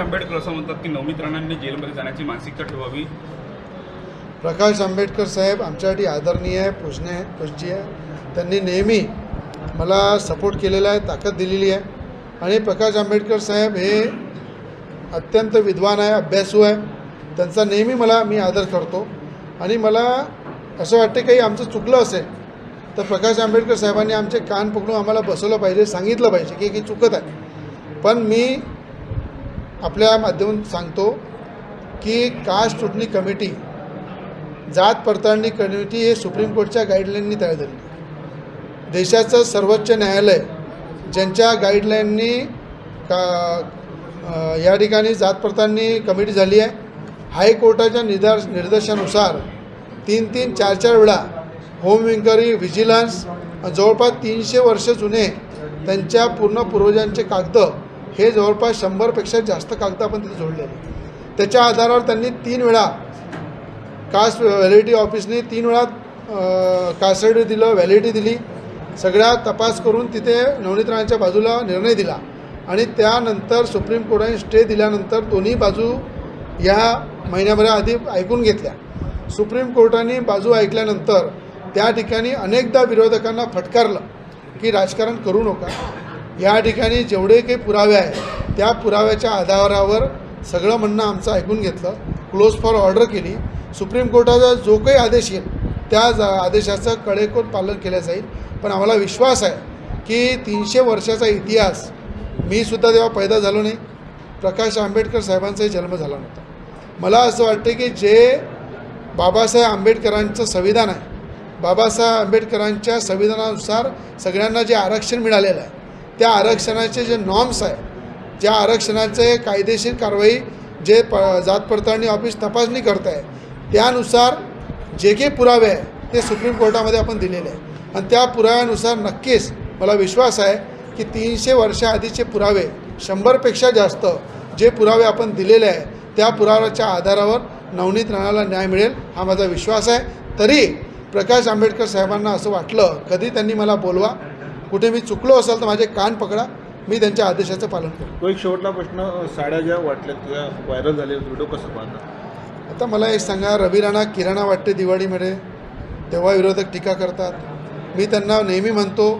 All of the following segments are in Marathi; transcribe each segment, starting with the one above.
आंबेडकर असं म्हणतात की नवनीत राणांनी जेलमध्ये जाण्याची मानसिकता ठेवावी. प्रकाश आंबेडकर साहेब आमच्यासाठी आदरणीय आहे पूजने आहे पूज्य आहे त्यांनी नेहमी मला सपोर्ट केलेला आहे ताकद दिलेली आहे. आणि प्रकाश आंबेडकर साहेब हे अत्यंत विद्वान आहे अभ्यासू आहे. त्यांचा नेहमी मला मी आदर करतो. आणि मला असं वाटते काही आमचं चुकलं असेल तर प्रकाश आंबेडकर साहेबांनी आमचे कान पकडून आम्हाला बसवलं पाहिजे सांगितलं पाहिजे की की चुकत आहे. पण मी आपल्या माध्यमातून सांगतो की कास्ट स्क्रुटनी कमिटी जात पडताळणी कमिटी हे सुप्रीम कोर्टच्या गाईडलाईननी तयार झाली देशाचं सर्वोच्च न्यायालय ज्यांच्या गाईडलाईननी का या ठिकाणी जात पडताळणी कमिटी झाली आहे हायकोर्टाच्या निर्दा निर्देशानुसार तीन तीन चार चार वेळा होम इन्क्वायरी व्हिजिलन्स जवळपास तीनशे वर्ष जुने त्यांच्या पूर्ण पूर्वजांचे कागद हे जवळपास शंभरपेक्षा जास्त कागद आपण तिथे जोडलेले त्याच्या आधारावर त्यांनी तीन वेळा कास्ट व्हॅलिडिटी ऑफिसने तीन वेळा कास्टडी दिलं व्हॅलिडिटी दिली. सगळ्या तपास करून तिथे नवनीत बाजूला निर्णय दिला. आणि त्यानंतर सुप्रीम कोर्टाने स्टे दिल्यानंतर दोन्ही बाजू या महिन्याभराआधी ऐकून घेतल्या. सुप्रीम कोर्टाने बाजू ऐकल्यानंतर त्या ठिकाणी अनेकदा विरोधकांना फटकारलं की राजकारण करू नका. या ठिकाणी जेवढे काही पुरावे आहे त्या पुराव्याच्या आधारावर सगळं म्हणणं आमचं ऐकून घेतलं क्लोज फॉर ऑर्डर केली. सुप्रीम कोर्टाचा जो काही आदेश येईल त्या जा- आदेशाचं कडेकोट पालन केलं जाईल. पण आम्हाला विश्वास आहे की तीनशे वर्षाचा इतिहास मी सुद्धा तेव्हा पैदा झालो नाही. प्रकाश आंबेडकर साहेबांचाही जन्म झाला नव्हता. मला असं वाटतं की जे बाबासाहेब आंबेडकरांचं संविधान आहे बाबासाहेब आंबेडकरांच्या संविधानानुसार सगळ्यांना जे आरक्षण मिळालेलं आहे त्या आरक्षणाचे जे नॉर्म्स आहे ज्या आरक्षणाचे कायदेशीर कारवाई जे प जात पडताळणी ऑफिस तपासणी करत आहे त्यानुसार जे काही पुरावे आहे ते सुप्रीम कोर्टामध्ये आपण दिलेले आहे. आणि त्या पुराव्यानुसार नक्कीच मला विश्वास आहे की तीनशे वर्षाआधीचे पुरावे शंभरपेक्षा जास्त जे पुरावे आपण दिलेले आहे त्या पुराव्याच्या आधारावर नवनीत राणाला न्याय मिळेल हा माझा विश्वास आहे. तरी प्रकाश आंबेडकर साहेबांना असं वाटलं कधी त्यांनी मला बोलवा? कुठे मी चुकलो असेल तर माझे कान पकडा. मी त्यांच्या आदेशाचं पालन करेन. तो एक शेवटला प्रश्न साड्या ज्या वाटल्या त्या व्हायरल झाले व्हिडिओ कसं पाहता आता मला एक सांगा रवी राणा किराणा वाटते दिवाळीमध्ये तेव्हा विरोधक टीका करतात. मी त्यांना नेहमी म्हणतो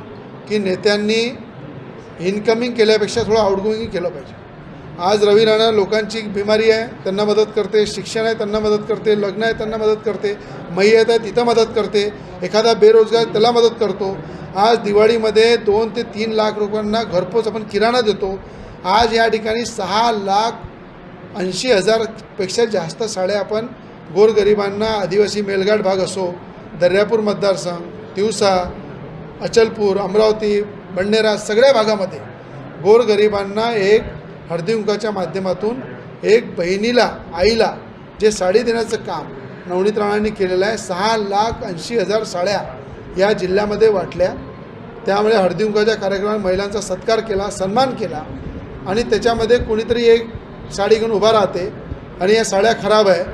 की नेत्यांनी इन्कमिंग केल्यापेक्षा थोडं आउटगोईंग केलं पाहिजे. आज रवी राणा लोकांची बिमारी आहे त्यांना मदत करते शिक्षण आहे त्यांना मदत करते लग्न आहे त्यांना मदत करते मैयत आहे तिथं मदत करते एखादा बेरोजगार त्याला मदत करतो. आज दिवाळीमध्ये दोन ते तीन लाख रुपयांना घरपोच आपण किराणा देतो. आज या ठिकाणी सहा लाख ऐंशी हजारपेक्षा जास्त साड्या आपण गोरगरिबांना आदिवासी मेलघाट भाग असो दर्यापूर मतदारसंघ तिवसा अचलपूर अमरावती बंडेरा सगळ्या भागामध्ये गोरगरिबांना एक हळदीकुंकाच्या माध्यमातून एक बहिणीला आईला जे साडी देण्याचं काम नवनीत राणांनी केलेलं आहे सहा लाख ऐंशी हजार साड्या या जिल्ह्यामध्ये वाटल्या. त्यामुळे हळदीकुंकाच्या कार्यक्रमात महिलांचा सत्कार केला सन्मान केला आणि त्याच्यामध्ये कोणीतरी एक साडी घेऊन उभा राहते आणि या साड्या खराब आहे.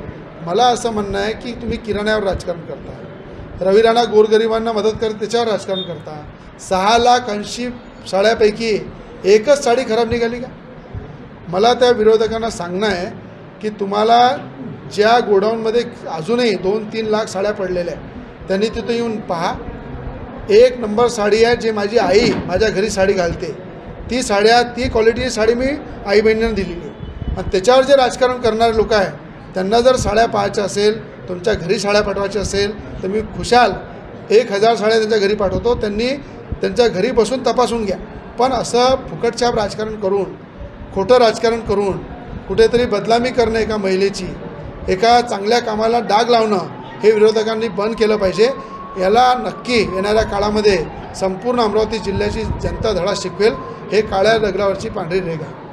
मला असं म्हणणं आहे की तुम्ही किराण्यावर राजकारण करता. रवी राणा गोरगरिबांना मदत करत त्याच्यावर राजकारण करता. सहा लाख ऐंशी साड्यापैकी एकच साडी खराब निघाली का? मला त्या विरोधकांना सांगणं आहे की तुम्हाला ज्या गोडाऊनमध्ये अजूनही दोन तीन लाख साड्या पडलेल्या आहेत त्यांनी तिथं येऊन पहा. एक नंबर साडी आहे जे माझी आई माझ्या घरी साडी घालते. ती साड्या ती क्वालिटीची साडी मी आई बहिणींना दिलेली आहे. आणि त्याच्यावर जे राजकारण करणारे लोक आहे त्यांना जर साड्या पाहायच्या असेल तुमच्या घरी साड्या पाठवायच्या असेल तर मी खुशाल एक हजार साड्या त्यांच्या घरी पाठवतो. त्यांनी त्यांच्या घरी बसून तपासून घ्या. पण असं फुकटछाप राजकारण करून खोटं राजकारण करून कुठेतरी बदलामी करणं एका महिलेची एका चांगल्या कामाला डाग लावणं हे विरोधकांनी बंद केलं पाहिजे. याला नक्की येणाऱ्या काळामध्ये संपूर्ण अमरावती जिल्ह्याची जनता धडा शिकवेल. हे काळ्या दगडावरची पांढरी रेघ. आहे